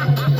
ஏ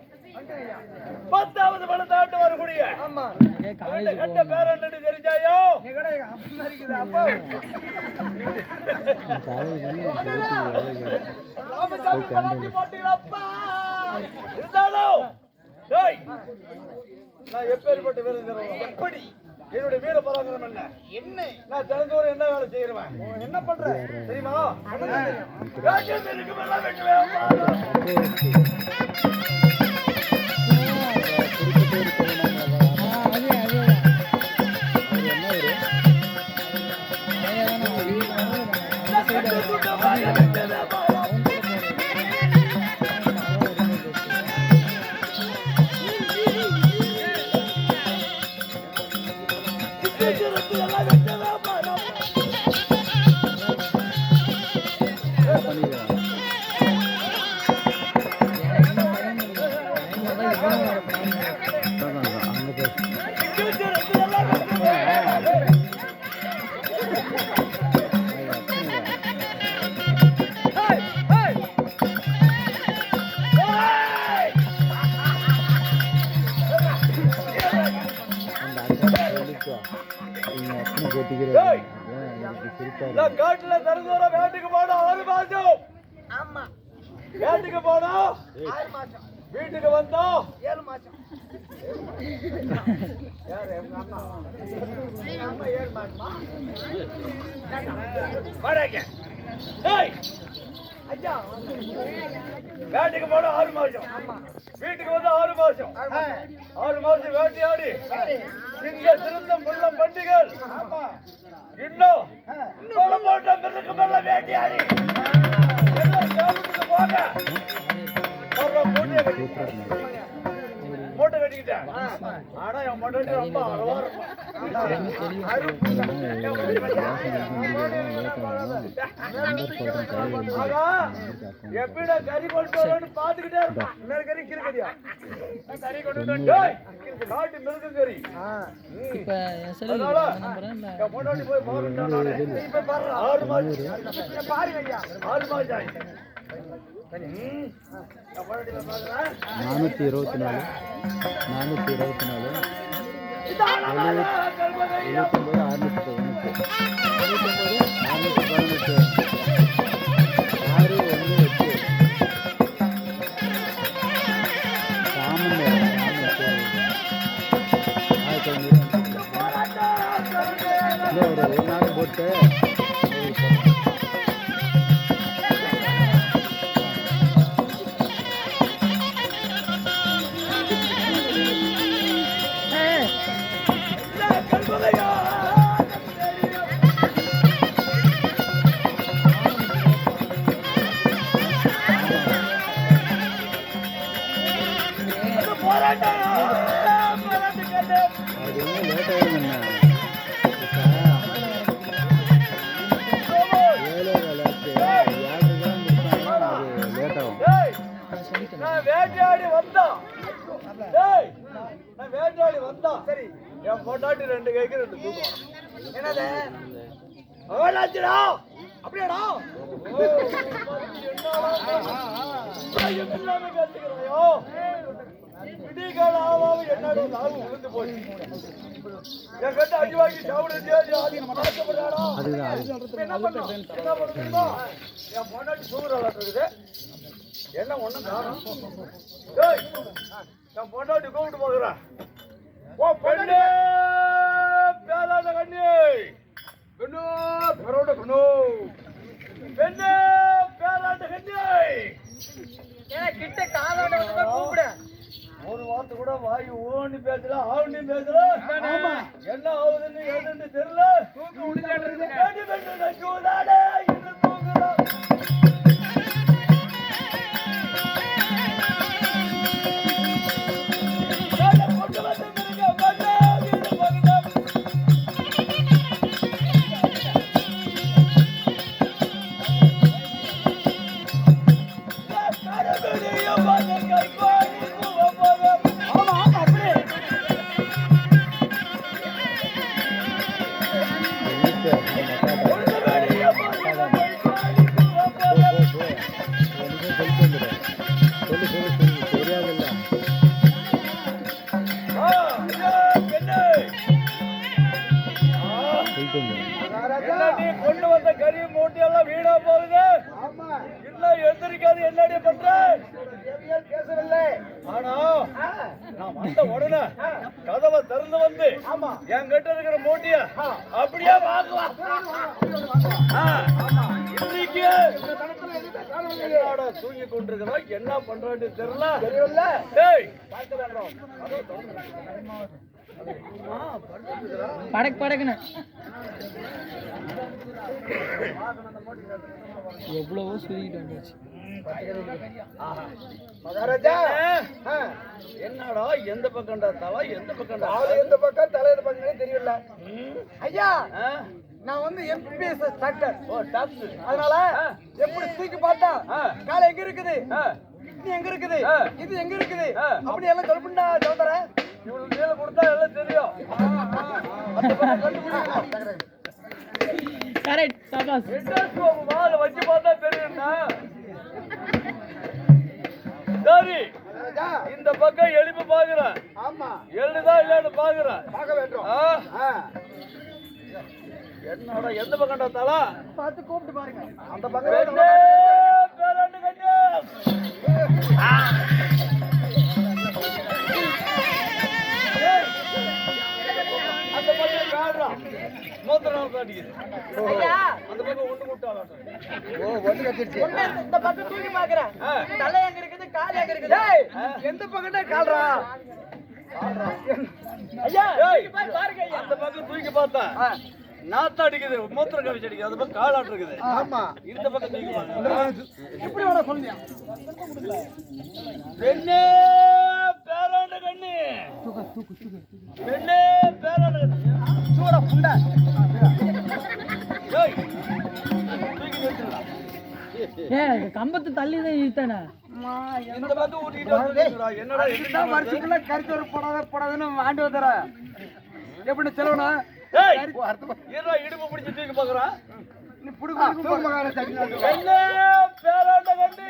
பத்தாவது பணத்தாண்டு வரக்கூடிய கண்ட பேர் என்னன்னு தெரிஞ்சாயோ? இருந்தாலும் டேய் நான் எப்பேற்பட்ட தெரியுமா? எப்படி என்னுடைய வீர பராக்கிரம் என்ன என்ன நான் தினந்தோறும் என்ன வேலை செய்யறவன் என்ன பண்ற தெரியுமா காட்டுல தினந்தோற வேட்டுக்கு போனோம் ஆறு மாசம். ஆமா. வேட்டுக்கு போனோம் ஆறு மாசம். வீட்டுக்கு வந்தோம் ஏழு மாசம். வேட்டைக்கு போன ஆறு மாசம். வீட்டுக்கு வந்து ஆறு மாசம். ஆமா. ஆறு மாசம் வேட்டையாடி சிங்க திருத்தம் முள்ள பண்டிகள். இன்னும் கொலை போட்ட பிறகு மேல வேட்டையாடி. போங்க மூட்டை கட்டிக்கிட்டேன் ஆனா என் மொட்டாட்டி ரொம்ப அழவா இருக்கும். எப்படிடா கறி கொண்டு வரேன்னு பாத்துக்கிட்டே இருப்பான். கறி கிறுக்கடியா இப்ப என் அதனால நம்புறேன். நானூற்றி இருபத்தி நாலு. நானூற்றி இருபத்தி நாலு. கல்வதையா. எழுபத்தொம்பது அறுநூற்றி பதினெட்டு எழுபத்தொம்பது அறுநூற்றி பதினெட்டு இல்லை என் அப்படியாடா. எல்லாமே விடிகால ஆவாம என்னோட நாள் உளுந்து போச்சு என் கட்ட அடி வாங்கி சாப்பிடுறது என்ன பண்ணோம் என்ன என் பொண்டாட்டி சூறாள என்ன ஒண்ணும் காணும் ஏய் என் பொண்டாட்டி கூப்பிட்டு போகிறேன் ஓ பெண்ணே? பேராத கண்ணி பெண்ணு பெரோட கண்ணு பெண்ணே பேராத கண்ணி கிட்ட காலோட வந்து கூப்பிடு. ஒரு வார்த்தை கூட வாய் ஓன்னு பேசல ஆவணி பேசல. என்ன ஆகுதுன்னு எதுன்னு தெரியல. என்னோட தூங்கி கொண்டிருக்கிறோம் என்ன பண்றான்னு தெரியல. தெரியல. டேய் படக்கு படக்குன்னு. எவ்வளவோ சுருக்கிட்டு வந்தாச்சு. மகாராஜா! என்னடா எந்த பக்கம்டா தவா எந்த பக்கம்டா? ஆளு எந்த பக்கம் தலை எந்த பக்கம் தெரியல? ஐயா? நான் வந்து எம்பிஎஸ் டாக்டர் ஓ டாப்ஸ் அதனால ஆ. எப்படி தூக்கி பார்த்தா ஆ. கால் எங்க இருக்குது? ஆ. கிட்னி எங்க இருக்குது? ஆ. இது எங்க இருக்குது? ஆ. அப்படி எல்லாம் சொல்லுண்டா சோதரன் இவனுக்கு கீழே கொடுத்தா எல்லாம் தெரியும். கரெக்ட் சபாஸ் வால வச்சு பார்த்தா தெரியும்னா சரி. இந்த பக்கம் எலும்பு பாக்குறேன். ஆமா. எழுதா இல்லன்னு பாக்குறேன். பார்க்க வேண்டும். ஆ? ஆ, என்னடா எந்த பக்கம்டா தலா பார்த்து கூப்பிட்டு பாருங்க அந்த பக்கம் ரெண்டு பேரண்டு அந்த பக்கம் காடுறா மூத்திரம் காட்டிக்குது ஐயா, அந்த பக்கம் ஒன்று விட்டாலும் ஓ, ஒண்ணு கட்டிருச்சு. இந்த பக்கம் தூக்கி பார்க்கிறேன். ஆ. தலை எங்க இருக்குது, கால் எங்க இருக்குது? ஏய், எந்த பக்கம்டா கால்றா? ஐயா, பாருங்க ஐயா. அந்த பக்கம் தூக்கி பார்த்தா நாத்தம் அடிக்குது மூத்திரம் கவிச்சு அடிக்குது அந்த பக்கம் காலாட்டு இருக்குது. ஆமா. இந்த பக்கம் இப்படி வேணா சொல்லுங்க. பெண்ணே பேராண்ட கண்ணு. பெண்ணே பேராண்ட கண்ணு. சூடா புண்டா. ஏ கம்பத்து தள்ளி தான் இழுத்தானே இந்த பக்கம் வந்துருக்குறா. என்னடா வருஷத்துக்குள்ள கருத்து போடாத போடாதுன்னு வாண்டி வந்துற எப்படி செலவுனா இடுப்பு பிடிச்சு தூக்கி பார்க்கறான். நீ புடுக்கு பெண்ணே பேராண்ட கண்ணு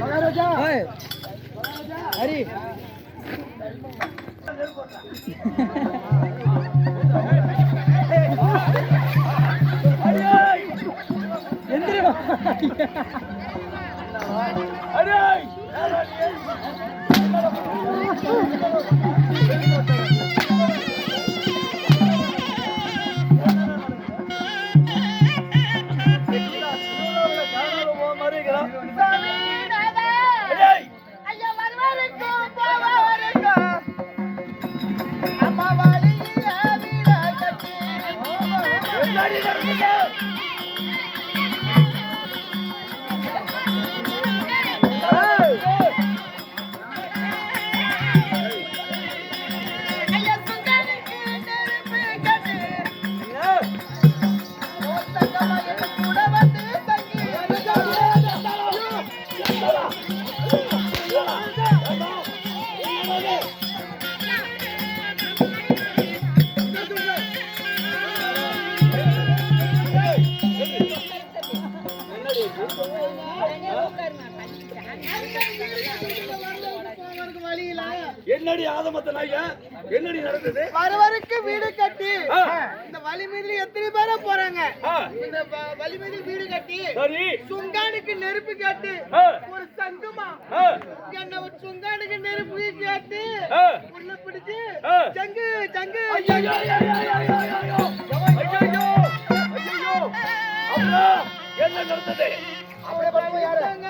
மகாராஜா ஹரி அடேய், என்னடி ஆதமத்த நாய்யா என்னடி நடந்தது? வரவருக்கு வீடு கட்டி. மீதுல எத்தனை பேரா போறாங்க? இந்த வ- வழி மீது வீடு கட்டி சரி. சுங்கானுக்கு நெருப்பு காட்டு ஒரு சங்குமா என்ன ஒரு சுங்கானுக்கு நெருப்பு காட்டு. உள்ள பிடிச்சு ஐயோ. அம்மா, என்ன நடந்தது? அப்படியே யாருங்க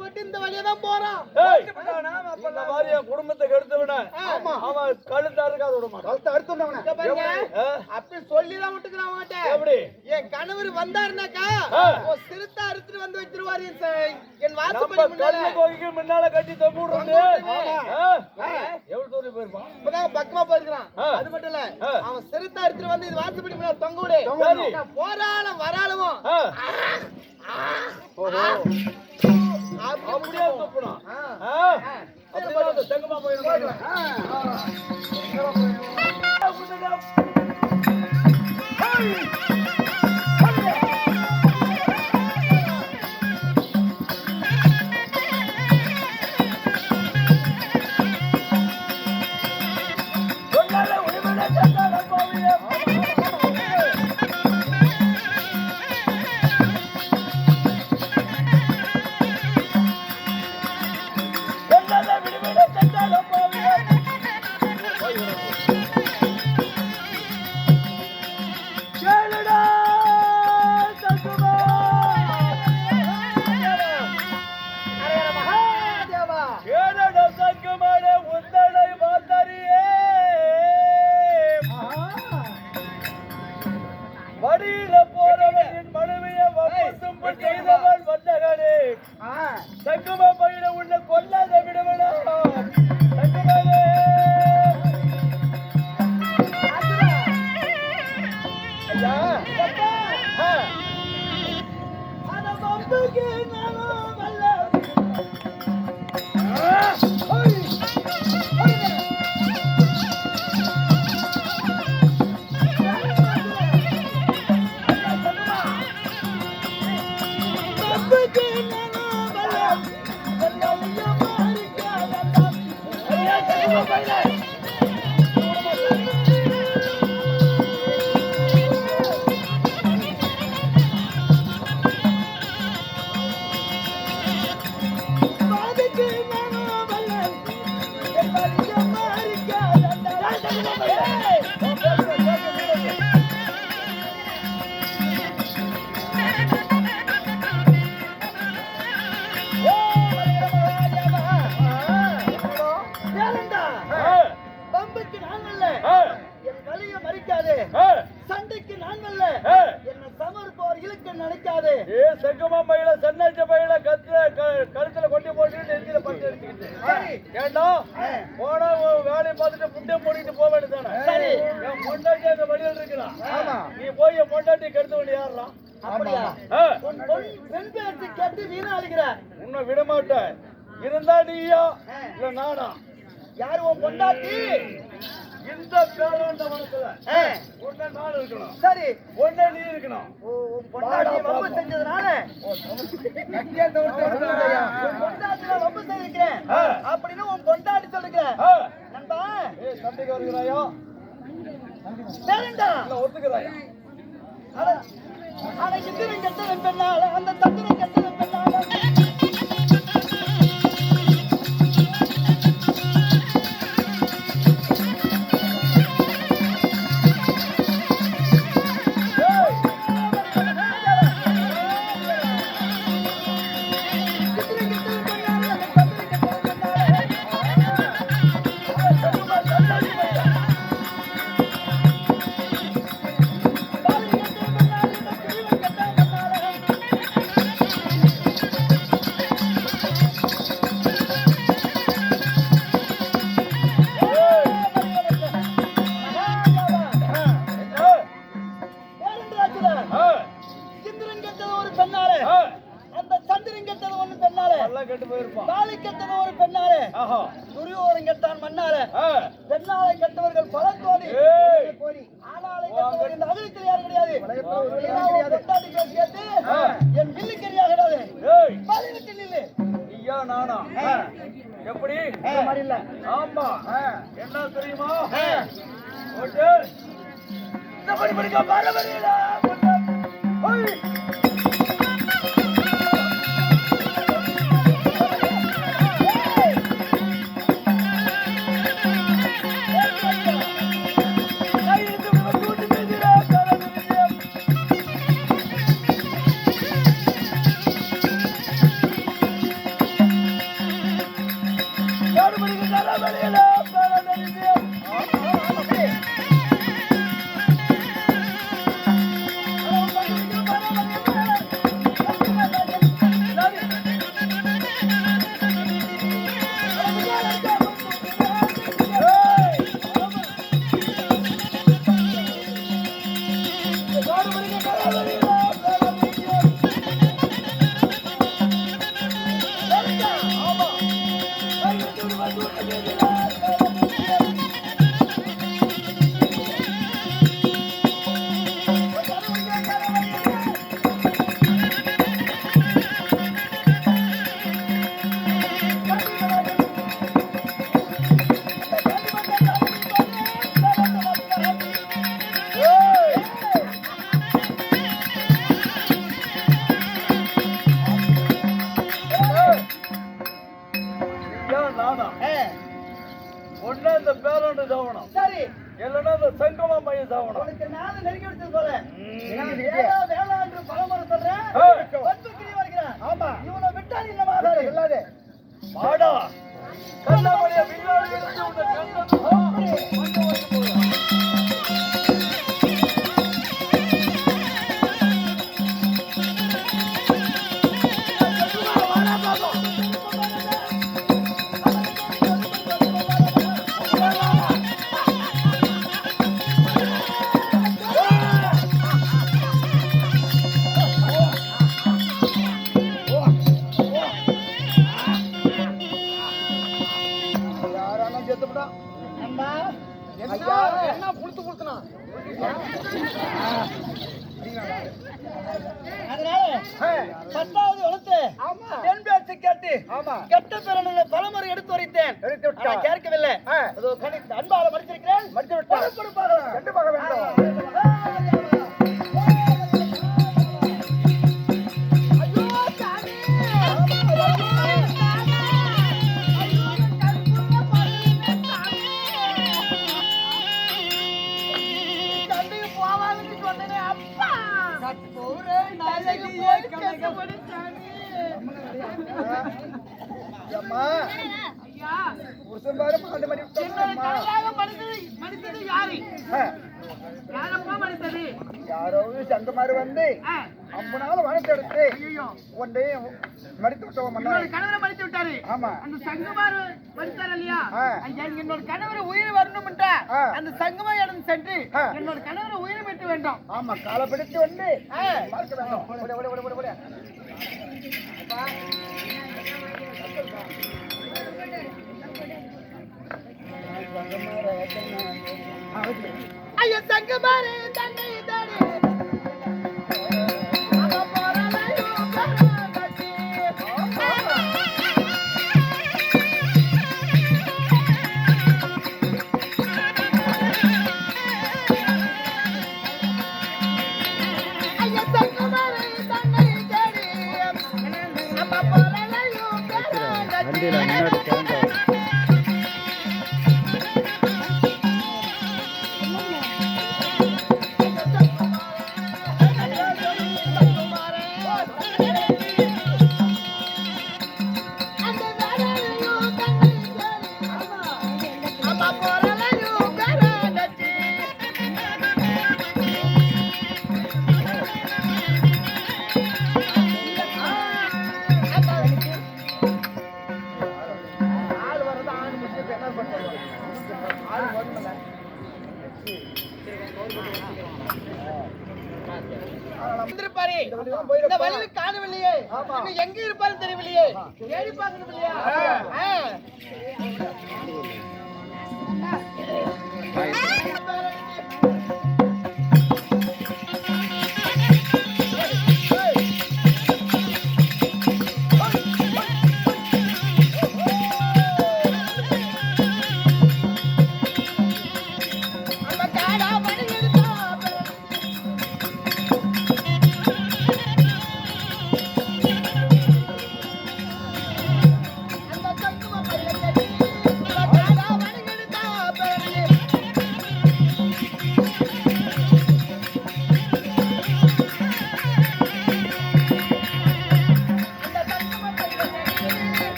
போட்டு இந்த வழியா தான் போறான். இந்த மாதிரி என் குடும்பத்தை கெடுத்தவன. அவன் கழுத்து அறுக்காத விட மாட்டான். கழுத்து அறுத்துனவன? அப்படி சொல்லி தான் விட்டுக்கிறான் அவன்கிட்ட. எப்படி? என் கணவர் வந்தாருனாக்கா சிறுத்தை அறுத்துட்டு வந்து வச்சிருவாரு என் வாசப்படி முன்னால. கோயிலுக்கு முன்னால கட்டி தொங்கிடுறது எவ்வளவு தூரம் போயிருப்பான்? இப்பதான் பக்கமா. அது மட்டும் இல்ல. அவன் சிறுத்தை எடுத்துட்டு வந்து இது வாசப்படி முன்னால தொங்க விடு. நான் போறாலும் வராலும் ஆ, அப்படி அப்படியே துப்பணும் ஆ. ஆ, அப்படியே அந்த செங்கமா போயிடும் போனா வேலையை பார்த்துட்டு புட்டே போட்டுட்டு போக வேண்டியதானே சரி. என் பொண்டாட்டி அந்த வழியில் இருக்கலாம் நீ போய் பொண்டாட்டி கெடுத்து கொண்டு ஏறலாம். அப்படியா? பெண் பேச்சு கெட்டு வீணா அழிக்கிற உன்னை விட மாட்டேன் இருந்தா நீயா? இல்ல நானா? யாரு உன் பொண்டாட்டி? இந்த பேராண்டவனத்துல ஒண்ணு நான் இருக்கணும். சரி. ஒண்ணு நீ இருக்கணும். பொண்டாட்டி வம்பு செஞ்சதுனால? வம்பு செஞ்சிருக்கேன் அப்படின்னு உன் பொண்டாட்டி சொல்லுகிறேன் நண்பா. தம்பிக்கு வருகிறாயோ? சரிண்டா ஒத்துக்கிறாயா? அதை இந்திரன் கெட்ட அந்த தந்திரன் கெட்ட படிக்க பரவலையில யாரோ சங்க மாதிரி வந்து அம்மனால வனத்தை எடுத்து ஒன்றே மடித்து விட்டோம் கணவரை மடித்து விட்டாரு ஆமா. அந்த சங்கமார் மடித்தார் இல்லையா? என்னோட கணவர் உயிர் வரணும் அந்த சங்கமா இடம் சென்று என்னோட கணவரை உயிர் பெற்று வேண்டும். ஆமா காலை பிடித்து வந்து பார்க்க வேண்டும். விட விட விட விட சங்கமார ஐயா சங்கமாரே தன்னை வந்திருப்பாரே. இந்த இந்த வழியில காணவில்லையே. இன்னும் எங்க இருப்பாரு தெரியவில்லையே. தேடி பார்க்கணும் இல்லையா?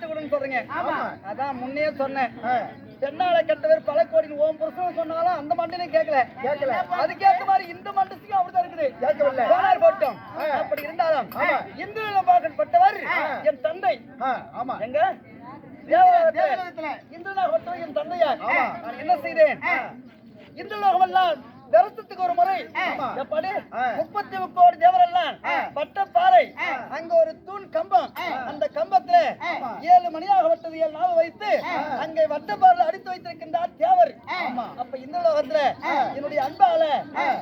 மறிப்பத்து கொடுன்னு சொல்றீங்க. அதான் முன்னே சொன்னேன். பெண்ணால கெட்டவர் பல கோடி ஓம் புருஷன் சொன்னாலும் அந்த மண்டையும் கேட்கல. கேட்கல. அதுக்கேற்ற மாதிரி இந்த மண்டசிக்கும் அப்படிதான் இருக்குது. கேட்கவில்லை. போனார் போட்டோம். அப்படி இருந்தாலும் பாகன் பட்டவர் என் தந்தை. ஆமா. எங்க? தேவலோகத்துல என் தந்தையார். நான் என்ன செய்தேன்? இந்திரலோகம் எல்லாம் வருஷத்துக்கு ஒரு முறை. எப்படி? முப்பத்தி முக்கோடி தேவரெல்லாம் பட்ட பாறை அங்க ஒரு தூண் கம்பம். அந்த கம்பத்துல ஏழு மணியாக வட்டது ஏழு நாள் வைத்து அங்கே வட்ட பாறையில் அடித்து வைத்திருக்கின்றார் தேவர். அப்ப இந்த லோகத்துல என்னுடைய அன்பால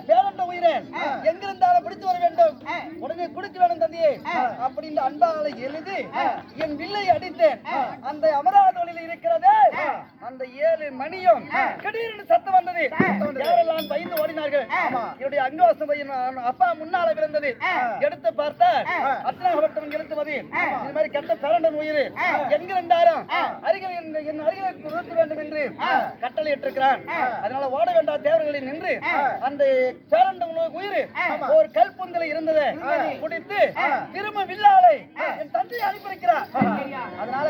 பேரண்ட உயிரன் எங்கிருந்தாலும் பிடித்து வர வேண்டும். உடனே குடிக்க வேணும் தந்தையே. அப்படின்னு அன்பால எழுதி என் வில்லை அடித்தேன். அந்த அமராவதியில் இருக்கிறதே. அந்த ஏழு மணியும் திடீர்னு சத்தம் வந்தது. யாரெல்லாம் பயந்து ஓடினார்கள். என்னுடைய அங்கவாசம் அப்பா முன்னால விழுந்தது எடுத்து பார்த்தா அத்தனாகப்பட்டவன் எழுத்துவது இது மாதிரி கெட்ட பிறண்டன் உயிர். என்கின்றாரும் அருகில் என் அருகில் நிறுத்த வேண்டும் என்று கட்டளை இட்டிருக்கிறான் அதனால ஓட வேண்டாம் தேவர்களை நின்று அந்த பேரண்டன் உயிர் ஒரு கல்புந்தில இருந்தது குடித்து திரும்ப வில்லாலை என் தந்தையை அனுப்பியிருக்கிறார் அதனால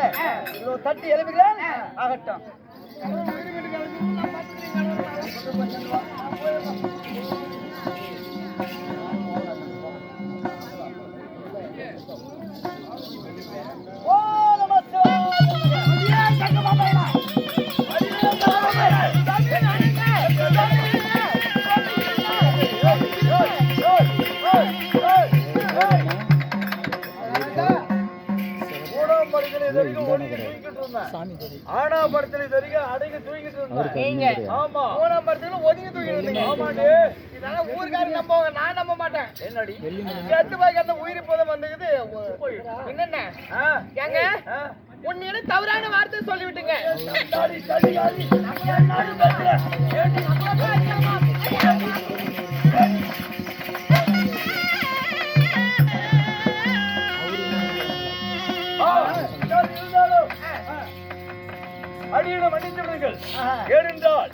தட்டி எழுப்புகிறேன் ஆகட்டும். ஓ இருந்தேன் ஆனா படத்துல இது வரைக்கும் அடங்கி தூங்கிட்டு இருந்தேன். ஆமா. மூணாம் படத்துல ஒதுங்கி தூங்கிட்டு இருந்தீங்க ஆமாடி. இதெல்லாம் ஊருக்காரங்க நம்புவாங்க. நான் நம்ப மாட்டேன். என்னடி? செத்து போய் அந்த உயிர் போதும் வந்துக்குது. என்னென்ன? ஏங்க? உன்னிடம் தவறான வார்த்தை சொல்லிவிட்டுங்க. அடியிடம் மன்னித்து விடுங்கள் ஏனென்றால்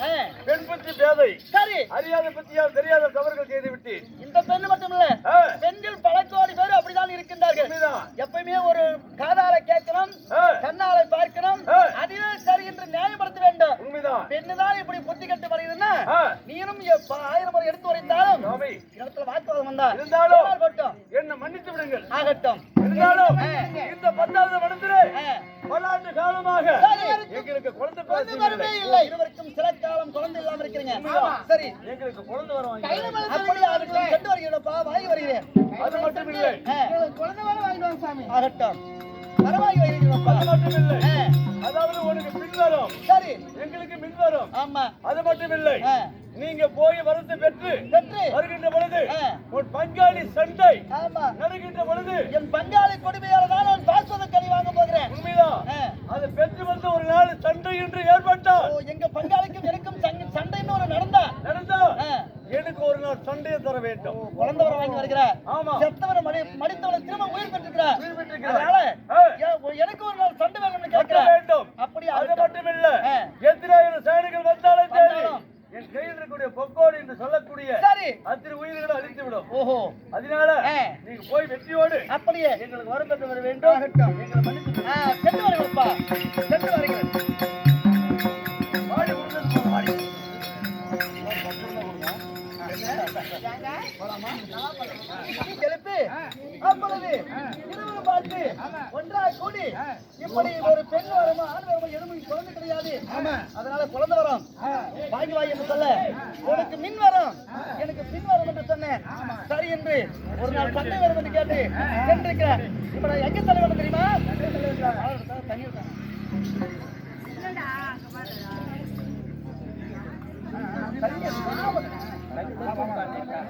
பெண் பற்றி பேதை. சரி. அறியாத பற்றியால் தெரியாத தவறுகள் செய்து விட்டேன் இந்த பெண் மட்டும் இல்ல பெண்கள் பல கோடி பேர் அப்படிதான் இருக்கின்றார்கள். எப்பயுமே ஒரு காதால கேட்கணும் கண்ணால பார்க்கணும். அதுவே சரி என்று நியாயப்படுத்த வேண்டும். உண்மைதான். பெண்ணுதான் இப்படி புத்தி கட்டு வருகிறதுன்னா நீனும் எப்ப ஆயிரம் முறை எடுத்து வரைந்தாலும் இடத்துல வாக்குவாதம் வந்தா இருந்தாலும் என்னை மன்னித்து விடுங்கள் ஆகட்டும். இருந்தாலும். இந்த பத்தாவது மனத்திலே ஆ. பல ஆண்டு காலமாக. எங்களுக்கு குழந்தை குழந்தை பேச வரவே இல்லை. இருவருக்கும் சில காலம் குழந்தை இல்லாம இருக்கிறீங்க. சரி. எங்களுக்கு குழந்தை வருவாங்க அப்படி ஆகட்டும். சென்று வருகிறப்பா வாங்கி வருகிறேன். அது மட்டும் இல்லை. ஆ. ஆகட்டும் வரவாங்கி வருகிறப்பா அது மட்டும் இல்லை. அதாவது உனக்கு பின் வரும் சரி. எங்களுக்கு மின் வரும் ஆமா. அது மட்டும் இல்லை. நீங்க போய் வரத்து பெற்று பெற்று வருகின்ற பொழுது. உன் பங்காளி சண்டை ஆமா நடக்கின்ற பொழுது என் பங்காளி கொடுமையால தான் நான் பாஸ்வத கனி வாங்க போகிறேன் உண்மைதான். அது பெற்று வந்து ஒரு நாள் சண்டை என்று ஏற்பட்டால் ஓ, எங்க பங்காளிக்கும் எனக்கும் சண்டை- சண்டைன்னு ஒரு நடந்தா நடந்தா. எனக்கு ஒரு நாள் சண்டையை தர வேண்டும் குழந்தை வர வாங்கி வருகிறார் ஆமா செத்தவரை மடி மடித்தவரை திரும்ப உயிர் பெற்றிருக்கிறார் உயிர் பெற்றிருக்கிறார். எனக்கு ஒரு நாள் சண்டை வேணும்னு கேட்கிறேன் வேண்டும் அப்படி அது. மட்டும் இல்ல ஆ. அதனால. நீங்க போய் வெற்றியோடு அப்படியே எங்களுக்கு வரம் பெற்று வர வேண்டும். எங்களை மன்னித்து அப்புறம் இருக்கா?